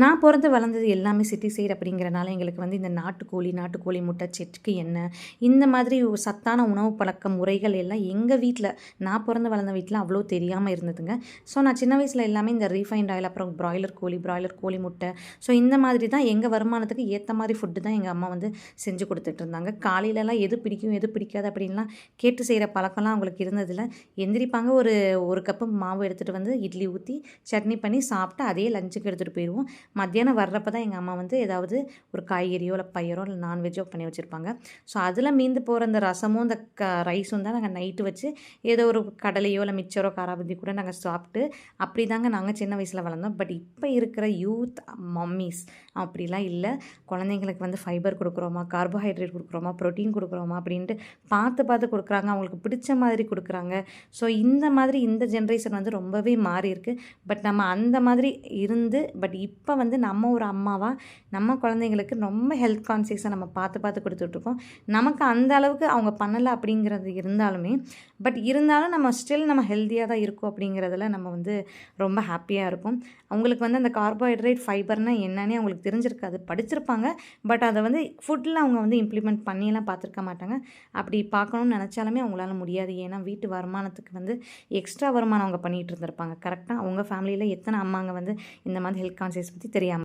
நான் பிறந்து வளர்ந்தது எல்லாமே சிட்டி சைடு அப்படிங்கிறனால எங்களுக்கு வந்து இந்த நாட்டுக்கோழி நாட்டுக்கோழி முட்டை செட்டுக்கு எண்ணெய் இந்த மாதிரி சத்தான உணவு பழக்க முறைகள் எல்லாம் எங்கள் வீட்டில் நான் பிறந்து வளர்ந்த வீட்டில் அவ்வளோ தெரியாமல் இருந்ததுங்க. ஸோ நான் சின்ன வயசில் எல்லாமே இந்த ரீஃபைண்ட் ஆயில் அப்புறம் பிராய்லர் கோழி பிராய்லர் கோழி முட்டை. ஸோ இந்த மாதிரி தான் எங்கள் வருமானத்துக்கு ஏற்ற மாதிரி ஃபுட்டு தான் எங்கள் அம்மா வந்து செஞ்சு கொடுத்துட்டு இருந்தாங்க. காலையிலலாம் எது பிடிக்கும் எது பிடிக்காது அப்படின்லாம் கேட்டு செய்கிற பழக்கம்லாம் அவங்களுக்கு இருந்ததில்ல. எந்திரிப்பாங்க ஒரு ஒரு கப்பு மாவு எடுத்துகிட்டு வந்து இட்லி ஊற்றி சட்னி பண்ணி சாப்பிட்டு அதே லஞ்சுக்கு எடுத்துகிட்டு போயிடுவோம் மத்தியானம் வர்றப்ப தான் எங்கள் அம்மா வந்து ஏதாவது ஒரு காய்கறியோ இல்லை பயிரோ இல்லை நான்வெஜ்ஜோ பண்ணி வச்சுருப்பாங்க. ஸோ அதில் மீந்து போகிற அந்த ரசமும் இந்த க ரைஸும் தான் நாங்கள் நைட்டு வச்சு ஏதோ ஒரு கடலையோ இல்லை மிச்சரோ காராபதி கூட நாங்கள் சாப்பிட்டு அப்படி தாங்க நாங்கள் சின்ன வயசில் வளர்ந்தோம். பட் இப்போ இருக்கிற யூத் மம்மிஸ் அப்படிலாம் இல்லை. குழந்தைங்களுக்கு வந்து ஃபைபர் கொடுக்குறோமா கார்போஹைட்ரேட் கொடுக்குறோமா ப்ரோட்டீன் கொடுக்குறோமா அப்படின்ட்டு பார்த்து பார்த்து கொடுக்குறாங்க. அவங்களுக்கு பிடிச்ச மாதிரி கொடுக்குறாங்க. ஸோ இந்த மாதிரி இந்த ஜென்ரேஷன் வந்து ரொம்பவே மாறி இருக்குது பட் நம்ம அந்த மாதிரி இருந்து பட் இப்போ வந்து நம்ம ஒரு அம்மாவாக நம்ம குழந்தைங்களுக்கு ரொம்ப ஹெல்த் கான்சியஸாக நம்ம பார்த்து பார்த்து கொடுத்துட்ருக்கோம். நமக்கு அந்த அளவுக்கு அவங்க பண்ணலை அப்படிங்கிறது இருந்தாலுமே பட் இருந்தாலும் நம்ம ஸ்டில் நம்ம ஹெல்த்தியாக தான் இருக்கோம் அப்படிங்கிறதுல நம்ம வந்து ரொம்ப ஹாப்பியாக இருக்கும். அவங்களுக்கு வந்து அந்த கார்போஹைட்ரேட் ஃபைபர்னால் என்னன்னே அவங்களுக்கு தெரிஞ்சிருக்காது. படிச்சிருப்பாங்க பட் அதை வந்து ஃபுட்டில் அவங்க வந்து இம்ப்ளிமெண்ட் பண்ணியெல்லாம் பார்த்துருக்க மாட்டாங்க. அப்படி பார்க்கணும்னு நினச்சாலுமே அவங்களால முடியாது. ஏன்னா வீட்டு வருமானத்துக்கு வந்து எக்ஸ்ட்ரா வருமானம் அவங்க பண்ணிகிட்டு இருந்திருப்பாங்க. கரெக்டாக அவங்க ஃபேமிலியில் எத்தனை அம்மாங்க வந்து இந்த மாதிரி ஹெல்த் கான்சியஸ் பற்றி தெரியாமல்